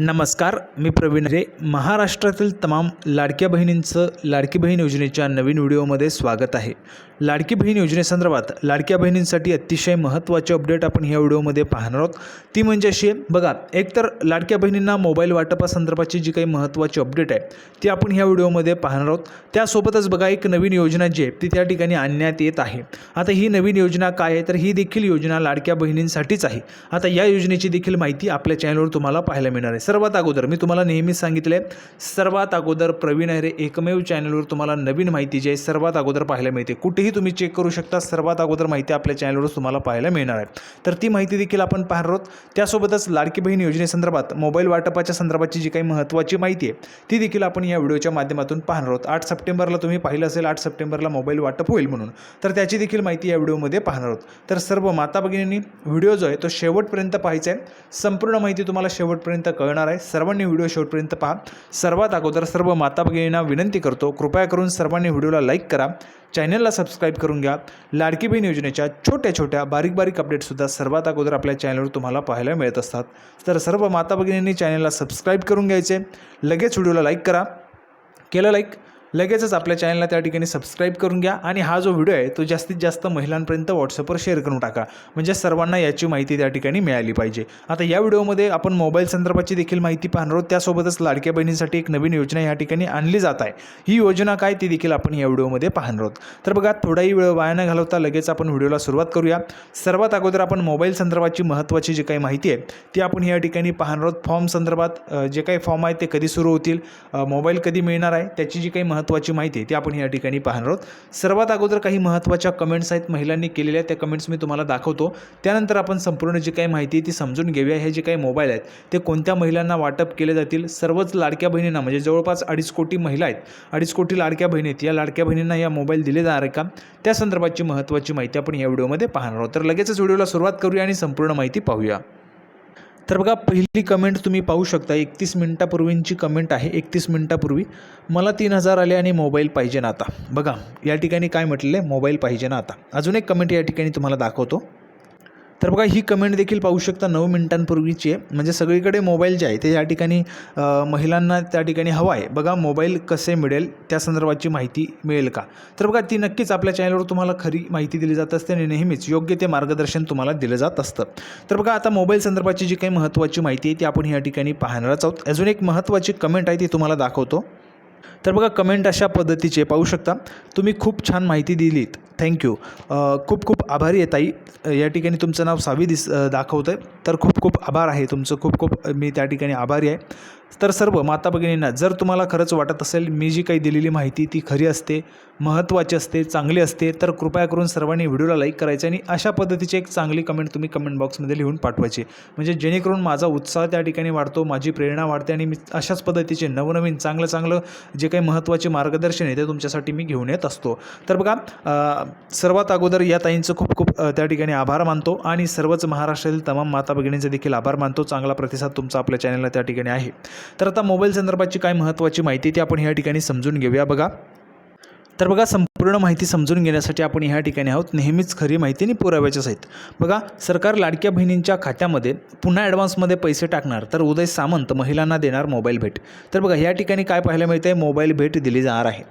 नमस्कार मी प्रवीण रे महाराष्ट्रातील तमाम लाडक्या बहिणींचं लाडकी बहीण योजनेच्या नवीन व्हिडिओमध्ये स्वागत आहे. लाडकी बहीण योजनेसंदर्भात लाडक्या बहिणींसाठी अतिशय महत्त्वाचे अपडेट आपण ह्या व्हिडिओमध्ये पाहणार आहोत. ती म्हणजे अशी आहे, बघा एकतर लाडक्या बहिणींना मोबाईल वाटपासंदर्भाची जी काही महत्त्वाची अपडेट आहे ती आपण ह्या व्हिडिओमध्ये पाहणार आहोत. त्यासोबतच बघा एक नवीन योजना जी आहे ती त्या ठिकाणी आणण्यात येत आहे. आता ही नवीन योजना काय आहे तर ही देखील योजना लाडक्या बहिणींसाठीच आहे. आता या योजनेची देखील माहिती आपल्या चॅनलवर तुम्हाला पाहायला मिळणार आहे. सर्वात अगोदर मी तुम्हाला नेहमीच सांगितले सर्वात अगोदर प्रवीण अहिरे एकमेव चॅनलवर तुम्हाला नवीन माहिती जी आहे सर्वात अगोदर पाहायला मिळते. कुठेही तुम्ही चेक करू शकता सर्वात अगोदर माहिती आपल्या चॅनलवर तुम्हाला पाहायला मिळणार आहे. तर ती माहिती देखील आपण पाहणार आहोत. त्यासोबतच लाडकी बहीण योजनेसंदर्भात मोबाईल वाटपाच्या संदर्भाची जी काही महत्त्वाची माहिती आहे ती देखील आपण या व्हिडिओच्या माध्यमातून पाहणार आहोत. आठ सप्टेंबरला तुम्ही पाहिलं असेल आठ सप्टेंबरला मोबाईल वाटप होईल म्हणून. तर त्याची देखील माहिती या व्हिडिओमध्ये पाहणार आहोत. तर सर्व माता भगिनींनी व्हिडिओ जो आहे तो शेवटपर्यंत पाहायचा आहे. संपूर्ण माहिती तुम्हाला शेवटपर्यंत कळणार आहे. सर्वांनी व्हिडिओ शेवटपर्यंत पहा. सर्वात अगोदर सर्व माता भगिनींना विनंती करतो कृपया करून सर्वांनी व्हिडिओला लाईक करा. चॅनलला सबस्क्राईब करून घ्या. लाडकी बहीण योजनेच्या छोट्या छोट्या बारीक बारीक अपडेटसुद्धा सर्वात अगोदर आपल्या चॅनलवर तुम्हाला पाहायला मिळत असतात. तर सर्व माता भगिनींनी चॅनलला सबस्क्राईब करून घ्यायचे. लगेच व्हिडिओला लाईक करा. केलं लाईक लगेचच आपल्या चॅनलला त्या ठिकाणी सबस्क्राईब करून घ्या आणि हा जो व्हिडिओ आहे तो जास्तीत जास्त महिलांपर्यंत व्हॉट्सअपवर शेअर करून टाका. म्हणजे सर्वांना याची माहिती त्या ठिकाणी मिळाली पाहिजे. आता या व्हिडिओमध्ये आपण मोबाईल संदर्भाची देखील माहिती पाहणार आहोत. त्यासोबतच लाडक्या बहिणींसाठी एक नवीन योजना या ठिकाणी आणली जात आहे. ही योजना काय ती देखील आपण या व्हिडिओमध्ये पाहणार आहोत. तर बघा थोडाही वेळ वाया न घालवता लगेच आपण व्हिडिओला सुरुवात करूया. सर्वात अगोदर आपण मोबाईल संदर्भाची महत्त्वाची जी काही माहिती आहे ती आपण या ठिकाणी पाहणार आहोत. फॉर्म संदर्भात जे काही फॉर्म आहे ते कधी सुरू होतील? मोबाईल कधी मिळणार आहे? त्याची जी काही महत्त्वाची माहिती आहे ती आपण या ठिकाणी पाहणार आहोत. सर्वात अगोदर काही महत्त्वाच्या कमेंट्स आहेत महिलांनी केलेल्या त्या कमेंट्स मी तुम्हाला दाखवतो. त्यानंतर आपण संपूर्ण जी काही माहिती आहे ती समजून घेऊया. हे जे काही मोबाईल आहेत ते कोणत्या महिलांना वाटप केले जातील? सर्वच लाडक्या बहिणींना म्हणजे जवळपास अडीच कोटी महिला आहेत. अडीच कोटी लाडक्या बहिणी आहेत. या लाडक्या बहिणींना या मोबाईल दिले जाणार आहे का? त्या संदर्भाची महत्त्वाची माहिती आपण या व्हिडिओमध्ये पाहणार आहोत. तर लगेचच व्हिडिओला सुरुवात करूया आणि संपूर्ण माहिती पाहूया. तर बघा पहिली कमेंट तुम्ही पाहू शकता एकतीस मिनिटापूर्वींची कमेंट आहे. एकतीस मिनिटापूर्वी मला तीन हजार आले आणि मोबाईल पाहिजे ना आता. बघा या ठिकाणी काय म्हटलेलं आहे? मोबाईल पाहिजे ना आता. अजून एक कमेंट या ठिकाणी तुम्हाला दाखवतो. तर बघा ही कमेंट देखील पाहू शकता नऊ मिनिटांपूर्वीची आहे. म्हणजे सगळीकडे मोबाईल जे आहे ते या ठिकाणी महिलांना त्या ठिकाणी हवा आहे. बघा मोबाईल कसे मिळेल त्या संदर्भाची माहिती मिळेल का? तर बघा ती नक्कीच आपल्या चॅनलवर तुम्हाला खरी माहिती दिली जात असते आणि नेहमीच योग्य ते मार्गदर्शन तुम्हाला दिलं जात असतं. तर बघा आता मोबाईल संदर्भाची जी काही महत्त्वाची माहिती आहे ती आपण या ठिकाणी पाहणारच आहोत. अजून एक महत्त्वाची कमेंट आहे ती तुम्हाला दाखवतो. तर बघा कमेंट अशा पद्धतीचे पाहू शकता. तुम्ही खूप छान माहिती दिलीत. थँक्यू खूप खूप आभारी आहे ताई. या ठिकाणी तुमचं नाव सावी दिस दाखवतं आहे तर खूप खूप आभार आहे तुमचं. खूप खूप मी त्या ठिकाणी आभारी आहे. तर सर्व माता भगिनींना जर तुम्हाला खरंच वाटत असेल मी जी काही दिलेली माहिती ती खरी असते महत्त्वाची असते चांगली असते तर कृपया करून सर्वांनी व्हिडिओला लाईक करायचं आणि अशा पद्धतीची एक चांगली कमेंट तुम्ही कमेंट बॉक्समध्ये लिहून पाठवायची. म्हणजे जेणेकरून माझा उत्साह त्या ठिकाणी वाढतो माझी प्रेरणा वाढते आणि मी अशाच पद्धतीचे नवनवीन चांगलं चांगलं जे काही महत्त्वाचे मार्गदर्शन आहे ते तुमच्यासाठी मी घेऊन येत असतो. तर बघा सर्वात अगोदर या ताईंचं खूप खूप त्या ठिकाणी आभार मानतो आणि सर्वच महाराष्ट्रातील तमाम माता भगिनींचे देखील आभार मानतो. चांगला प्रतिसाद तुमचा आपल्या चॅनलला त्या ठिकाणी आहे. तर आता मोबाईल संदर्भाची काय महत्त्वाची माहिती ती आपण या ठिकाणी समजून घेऊया. बघा तर बघा संपूर्ण माहिती समजून घेण्यासाठी आपण ह्या ठिकाणी आहोत. नेहमीच खरी माहिती आणि पुराव्याच्या सहित. बघा सरकार लाडक्या बहिणींच्या खात्यामध्ये पुन्हा ॲडव्हान्समध्ये पैसे टाकणार तर उदय सामंत महिलांना देणार मोबाईल भेट. तर बघा या ठिकाणी काय पाहायला मिळतं आहे मोबाईल भेट दिली जाणार आहे.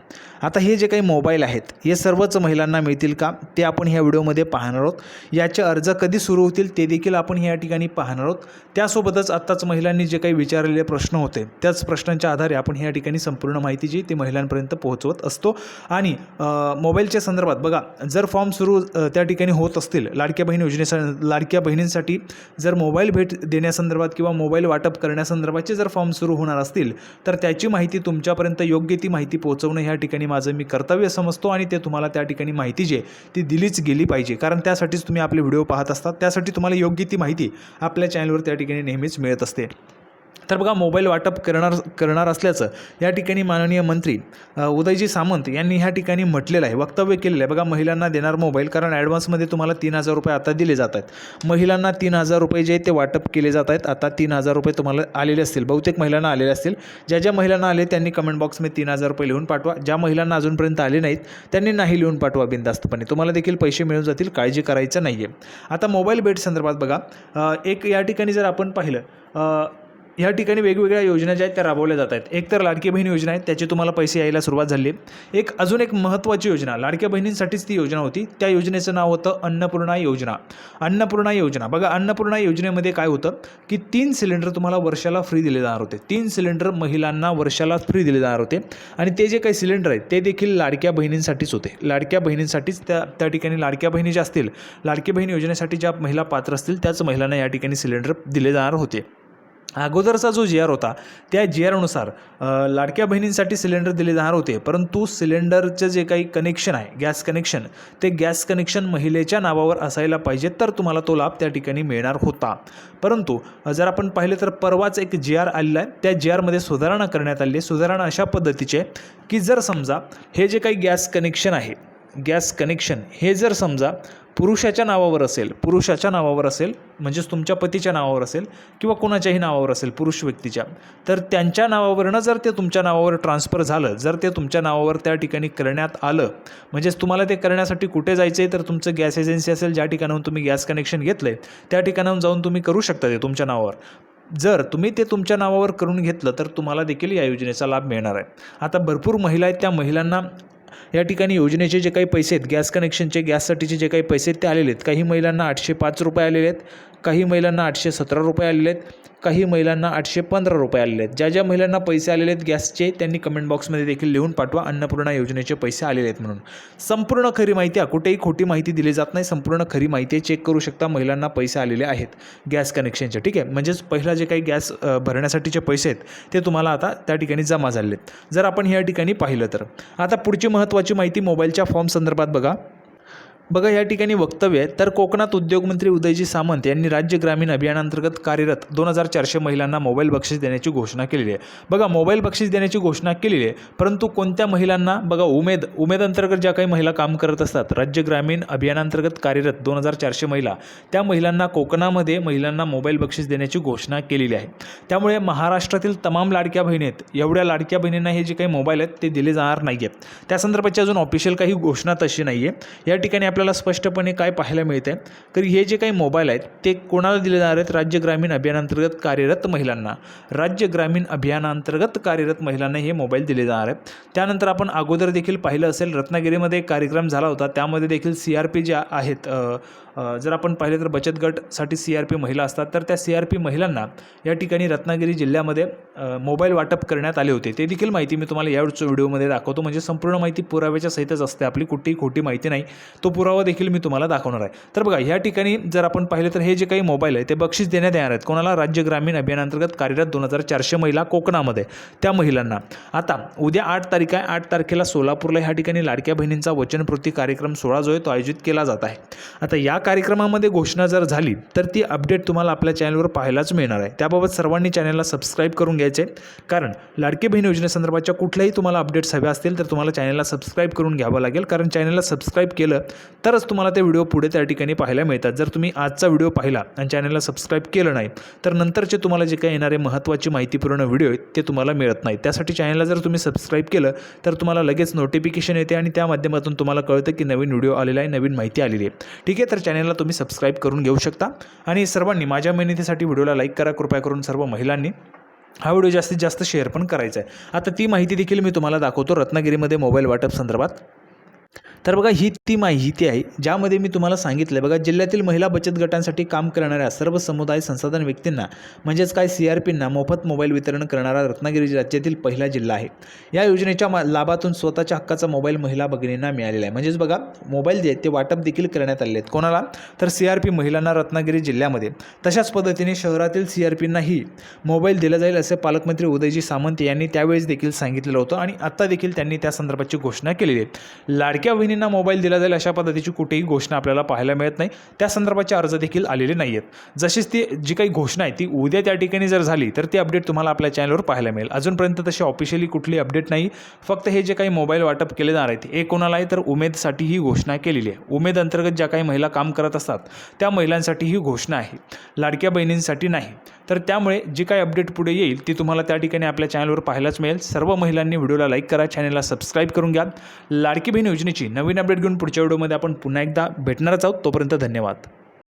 आता हे जे काही मोबाईल आहेत हे सर्वच महिलांना मिळतील का? ते आपण ह्या व्हिडिओमध्ये पाहणार आहोत. याचे अर्ज कधी सुरू होतील ते देखील आपण ह्या ठिकाणी पाहणार आहोत. त्यासोबतच आत्ताच महिलांनी जे काही विचारलेले प्रश्न होते त्याच प्रश्नांच्या आधारे आपण ह्या ठिकाणी संपूर्ण माहिती जी ती महिलांपर्यंत पोहोचवत असतो. आणि मोबाईलच्या संदर्भात बघा जर फॉर्म सुरू त्या ठिकाणी होत असतील लाडक्या बहीण योजनेसा लाडक्या बहिणींसाठी जर मोबाईल भेट देण्यासंदर्भात किंवा मोबाईल वाटप करण्यासंदर्भाचे जर फॉर्म सुरू होणार असतील तर त्याची माहिती तुमच्यापर्यंत योग्य ती माहिती पोहोचवणं ह्या ठिकाणी माझं मी कर्तव्य समजतो आणि ते तुम्हाला त्या ठिकाणी माहिती जी आहे ती दिलीच गेली पाहिजे. कारण त्यासाठीच तुम्ही आपले व्हिडिओ पाहत असतात त्यासाठी तुम्हाला योग्य ती माहिती आपल्या चॅनलवर त्या ठिकाणी नेहमीच मिळत असते. तर बघा मोबाईल वाटप करणार करणार असल्याचं या ठिकाणी माननीय मंत्री उदयजी सामंत यांनी ह्या ठिकाणी म्हटलेलं आहे वक्तव्य केलेलं आहे. बघा महिलांना देणार मोबाईल कारण ॲडव्हान्समध्ये तुम्हाला तीन हजार रुपये आता दिले जात आहेत. महिलांना तीन हजार रुपये जे ते वाटप केले जात आहेत. आता तीन हजार रुपये तुम्हाला आलेले असतील. बहुतेक महिलांना आलेले असतील. ज्या ज्या महिलांना आले त्यांनी कमेंट बॉक्समध्ये तीन हजार रुपये लिहून पाठवा. ज्या महिलांना अजूनपर्यंत आले नाहीत त्यांनी नाही लिहून पाठवा बिनधास्तपणे. तुम्हाला देखील पैसे मिळून जातील काळजी करायचं नाही आहे आता मोबाईल भेट संदर्भात बघा एक या ठिकाणी जर आपण पाहिलं ह्या ठिकाणी वेगवेगळ्या योजना ज्या आहेत त्या राबवल्या जात आहेत. एक तर लाडकी बहीण योजना आहे त्याचे तुम्हाला पैसे यायला सुरुवात झाली. एक अजून एक महत्त्वाची योजना लाडक्या बहिणींसाठीच ती योजना होती. त्या योजनेचं नाव होतं अन्नपूर्णा योजना. अन्नपूर्णा योजना. बघा अन्नपूर्णा योजनेमध्ये काय होतं की तीन सिलेंडर तुम्हाला वर्षाला फ्री दिले जाणार होते. तीन सिलेंडर महिलांना वर्षाला फ्री दिले जाणार होते. आणि ते जे काही सिलेंडर आहेत ते देखील लाडक्या बहिणींसाठीच होते. लाडक्या बहिणींसाठीच त्या त्या ठिकाणी लाडक्या बहिणी ज्या असतील लाडकी बहीण योजनेसाठी ज्या महिला पात्र असतील त्याच महिलांना या ठिकाणी सिलेंडर दिले जाणार होते. अगोदरचा जो जी आर होता त्या जी आरनुसार लाडक्या बहिणींसाठी सिलेंडर दिले जाणार होते. परंतु सिलेंडरचं जे काही कनेक्शन आहे गॅस कनेक्शन ते गॅस कनेक्शन महिलेच्या नावावर असायला पाहिजे तर तुम्हाला तो लाभ त्या ठिकाणी मिळणार होता. परंतु जर आपण पाहिलं तर परवाच एक जी आर आलेला आहे. त्या जी आरमध्ये सुधारणा करण्यात आली आहे. सुधारणा अशा पद्धतीची आहे की जर समजा हे जे काही गॅस कनेक्शन आहे गॅस कनेक्शन हे जर समजा पुरुषाच्या नावावर असेल पुरुषाच्या नावावर असेल म्हणजेच तुमच्या पतीच्या नावावर असेल किंवा कोणाच्याही नावावर असेल पुरुष व्यक्तीच्या तर त्यांच्या नावावरनं जर ते तुमच्या नावावर ट्रान्सफर झालं जर ते तुमच्या नावावर त्या ठिकाणी करण्यात आलं म्हणजेच तुम्हाला ते करण्यासाठी कुठे जायचं आहे तर तुमचं गॅस एजन्सी असेल ज्या ठिकाणाहून तुम्ही गॅस कनेक्शन घेतलं आहे त्या ठिकाणाहून जाऊन तुम्ही करू शकता ते तुमच्या नावावर. जर तुम्ही ते तुमच्या नावावर करून घेतलं तर तुम्हाला देखील या योजनेचा लाभ मिळणार आहे. आता भरपूर महिला आहेत त्या महिलांना या ठिकाणी योजनेचे जे काही पैसे आहेत गॅस कनेक्शनचे गॅससाठीचे जे काही पैसे आहेत ते आलेले आहेत. काही महिलांना आठशे पाच रुपये आलेले आहेत. काही महिलांना आठशे सतरा रुपये आलेले आहेत. काही महिलांना आठशे पंधरा रुपये आलेले आहेत. ज्या ज्या महिलांना पैसे आलेले आहेत गॅसचे त्यांनी कमेंट बॉक्समध्ये देखील लिहून पाठवा. अन्नपूर्णा योजनेचे पैसे आलेले आहेत म्हणून. संपूर्ण खरी माहिती कुठेही खोटी माहिती दिली जात नाही. संपूर्ण खरी माहिती चेक करू शकता. महिलांना पैसे आलेले आहेत. गॅस कनेक्शनचे ठीक आहे? म्हणजेच पहिला जे काही गॅस भरण्यासाठीचे पैसे आहेत ते तुम्हाला आता त्या ठिकाणी जमा झाले आहेत. जर आपण ह्या ठिकाणी पाहिलं तर. आता पुढची महत्त्वाची माहिती मोबाईलच्या फॉर्म संदर्भात बघा. बघा या ठिकाणी वक्तव्य आहे. तर कोकणात उद्योगमंत्री उदयजी सामंत यांनी राज्य ग्रामीण अभियानांतर्गत कार्यरत दोन हजार चारशे महिलांना मोबाईल बक्षीस देण्याची घोषणा केलेली आहे. बघा मोबाईल बक्षीस देण्याची घोषणा केलेली आहे परंतु कोणत्या महिलांना बघा उमेद उमेद अंतर्गत ज्या काही महिला काम करत असतात राज्य ग्रामीण अभियानांतर्गत कार्यरत दोन हजार चारशे महिला त्या महिलांना कोकणामध्ये महिलांना मोबाईल बक्षीस देण्याची घोषणा केलेली आहे. त्यामुळे महाराष्ट्रातील तमाम लाडक्या बहिणी आहेत एवढ्या लाडक्या बहिणींना हे जे काही मोबाईल आहेत ते दिले जाणार नाही आहेत त्या संदर्भाची अजून ऑफिशियल काही घोषणा तशी नाही आहे या ठिकाणी आपल्याला स्पष्टपणे काय पाहायला मिळते तर हे जे काही मोबाईल आहेत ते कोणाला दिले जाणार आहेत? राज्य ग्रामीण अभियानांतर्गत कार्यरत महिलांना. राज्य ग्रामीण अभियानांतर्गत कार्यरत महिलांना हे मोबाईल दिले जाणार आहेत. त्यानंतर आपण अगोदर देखील पाहिलं असेल रत्नागिरीमध्ये एक कार्यक्रम झाला होता. त्यामध्ये देखील सी आर पी ज्या आहेत जर आपण पाहिले तर बचत गटसाठी सी आर पी महिला असतात तर त्या सी आर पी महिलांना या ठिकाणी रत्नागिरी जिल्ह्यामध्ये मोबाईल वाटप करण्यात आले होते. ते देखील माहिती मी तुम्हाला यावेळच्या व्हिडिओमध्ये दाखवतो. म्हणजे संपूर्ण माहिती पुराव्याच्या सहितच असते. आपली कुठेही खोटी माहिती नाही. तो पुरावा देखील मी तुम्हाला दाखवणार आहे. तर बघा ह्या ठिकाणी जर आपण पाहिलं तर हे जे काही मोबाईल आहे ते बक्षीस देण्यात येणार आहेत. कोणाला? राज्य ग्रामीण अभियानांतर्गत कार्यरत दोन हजार चारशे महिला कोकणामध्ये त्या महिलांना. आता उद्या आठ तारीख आहे. आठ तारखेला सोलापूरला ह्या ठिकाणी लाडक्या बहिणींचा वचनपूर्ती कार्यक्रम सोळा जो आहे तो आयोजित केला जात आहे. आता या कार्यक्रमामध्ये घोषणा जर झाली तर ती अपडेट तुम्हाला आपल्या चॅनलवर पाहायलाच मिळणार आहे. त्याबाबत सर्वांनी चॅनलला सबस्क्राईब करून घ्यायचे. कारण लाडके बहीण योजनेसंदर्भाच्या कुठल्याही तुम्हाला अपडेट्स हव्या असतील तर तुम्हाला चॅनलला सबस्क्राईब करून घ्यावं लागेल. कारण चॅनलला सबस्क्राईब केलं तरच तुम्हाला ते व्हिडिओ पुढे त्या ठिकाणी पाहायला मिळतात. जर तुम्ही आजचा व्हिडिओ पाहिला आणि चॅनलला सबस्क्राईब केलं नाही तर नंतरचे तुम्हाला जे काही येणारे महत्त्वाची माहितीपूर्ण व्हिडिओ आहेत ते तुम्हाला मिळत नाही त्यासाठी चॅनलला जर तुम्ही सबस्क्राईब केलं तर तुम्हाला लगेच नोटिफिकेशन येते आणि त्या माध्यमातून तुम्हाला कळतं की नवीन व्हिडिओ आलेला आहे नवीन माहिती आलेली आहे. ठीक आहे तर चॅनलला तुम्ही सबस्क्राईब करून घेऊ शकता. आणि सर्वांनी माझ्या मेहनतीसाठी व्हिडिओला लाईक करा कृपया करून सर्व महिलांनी हा व्हिडिओ जास्तीत जास्त शेअर पण करायचा आहे. आता ती माहिती देखील मी तुम्हाला दाखवतो रत्नागिरीमध्ये मोबाईल वाटप संदर्भात. तर बघा ही ती माहिती आहे ज्यामध्ये मी तुम्हाला सांगितलं बघा जिल्ह्यातील महिला बचत गटांसाठी काम करणाऱ्या सर्व समुदाय संसाधन व्यक्तींना म्हणजेच काय सी आर पींना मोफत मोबाईल वितरण करणारा रत्नागिरी राज्यातील पहिला जिल्हा आहे. या योजनेच्या मा- लाभातून स्वतःच्या हक्काचा मोबाईल महिला भगिनींना मिळालेला आहे. म्हणजेच बघा मोबाईल जे आहेत ते वाटप देखील करण्यात आले आहेत. कोणाला? तर सी आर पी महिलांना रत्नागिरी जिल्ह्यामध्ये. तशाच पद्धतीने शहरातील सी आर पींनाही मोबाईल दिला जाईल असे पालकमंत्री उदयजी सामंत यांनी त्यावेळेस देखील सांगितलेलं होतं आणि आत्ता देखील त्यांनी त्या संदर्भाची घोषणा केलेली आहे. लाडक्या बहिणींना मोबाईल दिला जाईल अशा पद्धतीची कुठेही घोषणा आपल्याला पाहायला मिळत नाही. त्या संदर्भाचे अर्ज देखील आलेले नाही आहेत जशीच ती जी काही घोषणा आहे ती उद्या त्या ठिकाणी जर झाली तर ती अपडेट तुम्हाला आपल्या चॅनलवर पाहायला मिळेल. अजूनपर्यंत तशी ऑफिशियली कुठली अपडेट नाही. फक्त हे जे काही मोबाईल वाटप केले जाणार आहेत हे कोणाला आहे तर उमेदसाठी ही घोषणा केलेली आहे. उमेद अंतर्गत ज्या काही महिला काम करत असतात त्या महिलांसाठी ही घोषणा आहे. लाडक्या बहिणींसाठी नाही. तर त्यामुळे जी काही अपडेट पुढे येईल ती तुम्हाला त्या ठिकाणी आपल्या चॅनलवर पाहायलाच मिळेल. सर्व महिलांनी व्हिडिओला लाईक करा चॅनलला सबस्क्राईब करून घ्या. लाडकी बहीण योजनेची नवीन अपडेट घेऊन पुढच्या व्हिडिओमध्ये आपण पुन्हा एकदा भेटणारच आहोत. तोपर्यंत धन्यवाद.